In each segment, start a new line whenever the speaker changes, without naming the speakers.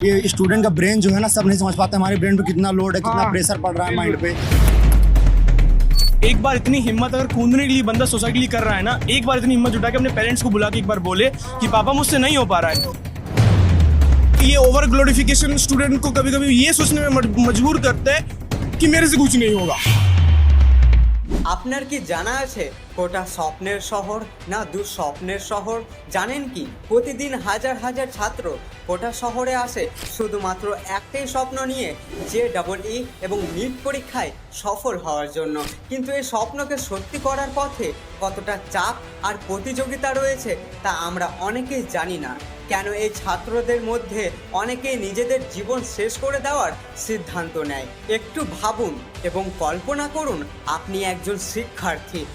ये स्टूडेंट का ब्रेन जो है ना सब नहीं समझ पाते हमारे ब्रेन पे कितना लोड है कितना
हाँ,
प्रेशर पड़ रहा है माइंड पे
एक बार इतनी हिम्मत अगर कूदने के लिए बंदा सोसाइटी के लिए कर रहा है ना एक बार इतनी हिम्मत जुटा के अपने पेरेंट्स को बुला के एक बार बोले कि पापा मुझसे नहीं हो पा रहा है ये ओवर ग्लोरिफिकेशन स्टूडेंट को कभी कभी ये सोचने में मज- मजबूर करता है कि मेरे से कुछ नहीं होगा
আপনার কি জানা আছে কোটা স্বপ্নের শহর না দুঃস্বপ্নের শহর? জানেন কি? প্রতিদিন হাজার হাজার ছাত্র কোটা শহরে আসে। শুধুমাত্র একটাই স্বপ্ন নিয়ে যে ডাবল ই এবং নিট পরীক্ষায় সফল হওয়ার জন্য। কিন্তু এই স্বপ্নকে সত্যি করার পথে কতটা চাপ আর প্রতিযোগিতা রয়েছে তা আমরা অনেকেই জানি না। কেন এই ছাত্রদের মধ্যে অনেকেই নিজেদের জীবন শেষ করে দেওয়ার সিদ্ধান্ত নেয়? একটু ভাবুন এবং কল্পনা করুন, আপনি একজন শিক্ষার্থী।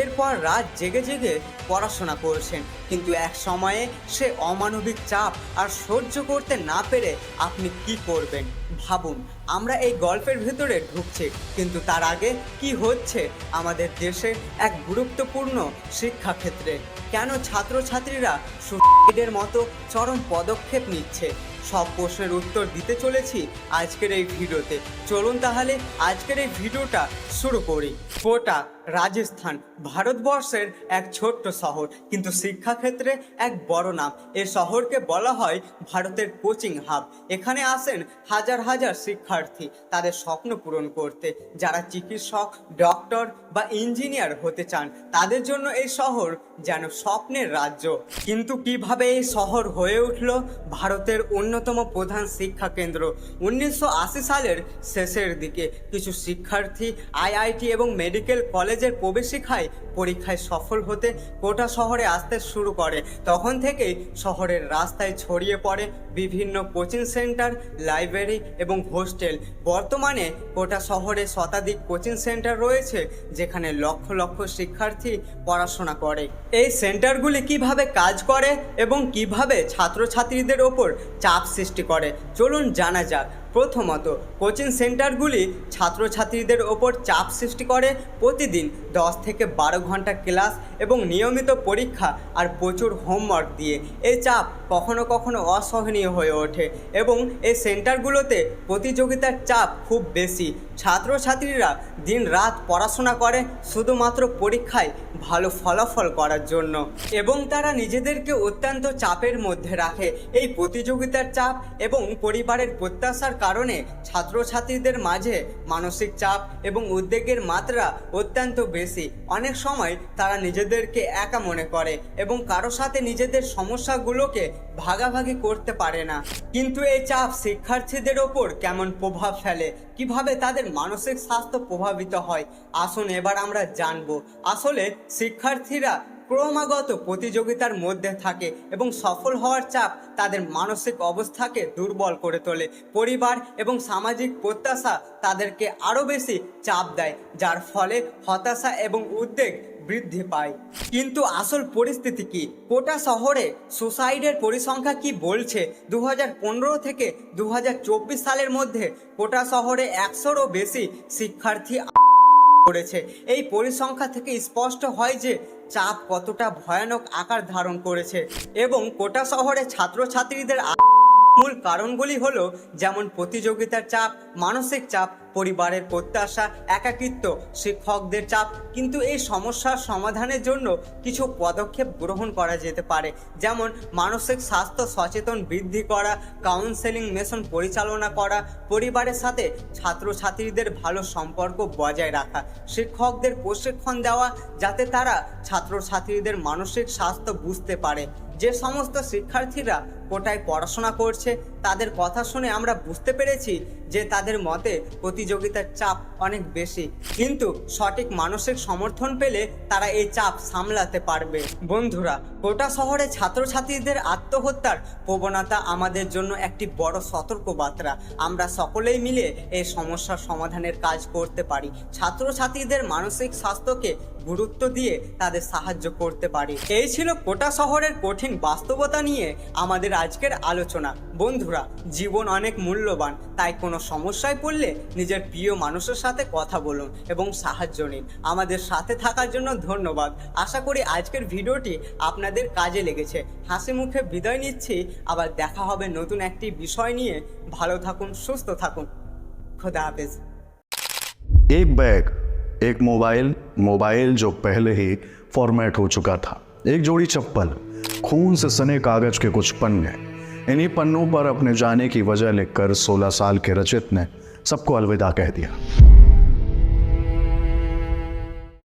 রাতের পর রাত জেগে জেগে পড়াশোনা করছেন। কিন্তু এক সময়ে সে অমানবিক চাপ আর সহ্য করতে না পেরে আপনি কি করবেন? ভাবুন, আমরা এই গল্পের ভেতরে ঢুকছি, কিন্তু তার আগে কি হচ্ছে আমাদের দেশে এক গুরুত্বপূর্ণ শিক্ষাক্ষেত্রে? কেন ছাত্রছাত্রীরা সুইডের মতো চরম পদক্ষেপ নিচ্ছে? সব প্রশ্নের উত্তর দিতে চলেছি আজকের এই ভিডিওতে। চলুন তাহলে আজকের এই ভিডিওটা শুরু করি। কোটা রাজস্থান ভারতবর্ষের এক ছোট্ট শহর। কিন্তু শিক্ষাক্ষেত্রে এক বড় নাম। এ শহরকে বলা হয় ভারতের কোচিং হাব। এখানে আসেন হাজার হাজার শিক্ষার্থী তাদের স্বপ্ন পূরণ করতে। যারা চিকিৎসক, ডক্টর বা ইঞ্জিনিয়ার হতে চান, তাদের জন্য এই শহর যেন স্বপ্নের রাজ্য। কিন্তু কীভাবে এই শহর হয়ে উঠল? ভারতের অন্যতম প্রধান শিক্ষা কেন্দ্র উনিশশো আশি সালের শেষের দিকে কিছু শিক্ষার্থী, আইআইটি এবং মেডিকেল কলেজের প্রবেশিকায় পরীক্ষায় সফল হতে কোটা শহরে আসতে শুরু করে। তখন থেকেই শহরের রাস্তায় ছড়িয়ে পড়ে বিভিন্ন কোচিং সেন্টার, লাইব্রেরি এবং হোস্টেল। বর্তমানে কোটা শহরে শতাধিক কোচিং সেন্টার রয়েছে, যেখানে লক্ষ লক্ষ শিক্ষার্থী পড়াশোনা করে। এই সেন্টারগুলি কীভাবে কাজ করে এবং কীভাবে ছাত্রছাত্রীদের ওপর চাপ সৃষ্টি করে? চলুন জানা যাক। প্রথমত কোচিং সেন্টারগুলি ছাত্রছাত্রীদের ওপর চাপ সৃষ্টি করে প্রতিদিন দশ থেকে বারো ঘণ্টা ক্লাস এবং নিয়মিত পরীক্ষা আর প্রচুর হোমওয়ার্ক দিয়ে। এই চাপ কখনো কখনো অসহনীয় হয়ে ওঠে এবং এই সেন্টারগুলোতে প্রতিযোগিতার চাপ খুব বেশি। ছাত্রছাত্রীরা দিন রাত পড়াশোনা করে শুধুমাত্র পরীক্ষায় ভালো ফলাফল করার জন্য এবং তারা নিজেদেরকে অত্যন্ত চাপের মধ্যে রাখে। এই প্রতিযোগিতার চাপ এবং পরিবারের প্রত্যাশার কারণে ছাত্রছাত্রীদের মাঝে মানসিক চাপ এবং উদ্বেগের মাত্রা অত্যন্ত বেশি। অনেক সময় তারা নিজেদেরকে একা মনে করে এবং কারও সাথে নিজেদের সমস্যাগুলোকে ভাগাভাগি করতে পারে না। কিন্তু এই চাপ শিক্ষার্থীদের ওপর কেমন প্রভাব ফেলে? কীভাবে তাদের মানসিক স্বাস্থ্য প্রভাবিত হয়? আসুন এবার আমরা জানব। আসলে শিক্ষার্থীরা ক্রমাগত প্রতিযোগিতার মধ্যে থাকে এবং সফল হওয়ার চাপ তাদের মানসিক অবস্থাকে দুর্বল করে তোলে। পরিবার এবং সামাজিক প্রত্যাশা তাদেরকে আরও বেশি চাপ দেয়, যার ফলে হতাশা এবং উদ্বেগ বৃদ্ধি পায়। কিন্তু আসল পরিস্থিতি কি? কোটা শহরে সুসাইডের পরিসংখ্যা কি বলছে? দু হাজার পনেরো থেকে দু হাজার চব্বিশ সালের মধ্যে কোটা শহরে একশোরও বেশি শিক্ষার্থী করেছে। এই পরিসংখ্যা থেকে স্পষ্ট হয় যে চাপ কতটা ভয়ানক আকার ধারণ করেছে এবং কোটা শহরে ছাত্রছাত্রীদের মূল কারণগুলি হলো যেমন প্রতিযোগিতার চাপ, মানসিক চাপ, পরিবারের প্রত্যাশা, একাকিত্ব, শিক্ষকদের চাপ, কিন্তু এই সমস্যার সমাধানের জন্য কিছু পদক্ষেপ গ্রহণ করা যেতে পারে। যেমন মানসিক স্বাস্থ্য সচেতন বৃদ্ধি করা কাউন্সেলিং মেশন পরিচালনা করা, পরিবারের সাথে ছাত্রছাত্রীদের ভালো সম্পর্ক বজায় রাখা, শিক্ষকদের প্রশিক্ষণ দেওয়া, যাতে তারা ছাত্রছাত্রীদের মানসিক স্বাস্থ্য বুঝতে পারে। যে সমস্ত শিক্ষার্থীরা কোটায় পড়াশোনা করছে তাদের কথা শুনে আমরা বুঝতে পেরেছি যে তাদের মতে প্রতিযোগিতার চাপ অনেক বেশি। কিন্তু সঠিক মানসিক সমর্থন পেলে তারা এই চাপ সামলাতে পারবে। বন্ধুরা, কোটা শহরে ছাত্রছাত্রীদের আত্মহত্যার প্রবণতা আমাদের জন্য একটি বড় সতর্কবার্তা। আমরা সকলেই মিলে এই সমস্যার সমাধানের কাজ করতে পারি। ছাত্রছাত্রীদের মানসিক স্বাস্থ্যকে গুরুত্ব দিয়ে তাদের সাহায্য করতে পারি। এই ছিল কোটা শহরের কঠিন বাস্তবতা নিয়ে আমাদের আজকের আলোচনা। বন্ধুরা জীবন অনেক মূল্যবান তাই কোনো সমস্যায় পড়লে নিজের প্রিয় মানুষের সাথে কথা বলুন এবং সাহায্য নিন আমাদের সাথে থাকার জন্য ধন্যবাদ আশা করি আজকের ভিডিওটি আপনাদের কাজে লেগেছে হাসি মুখে বিদায় নিচ্ছি আবার দেখা হবে নতুন একটি বিষয় নিয়ে ভালো থাকুন সুস্থ থাকুন খোদা হাফেজ
एक बैग एक मोबाइल मोबाइल जो पहले ही फॉर्मेट हो चुका था एक जोड़ी चप्पल खून से सने कागज के कुछ पन्ने इन्हीं पन्नों पर अपने जाने की वजह लिखकर 16 साल के रचित ने सबको अलविदा कह दिया।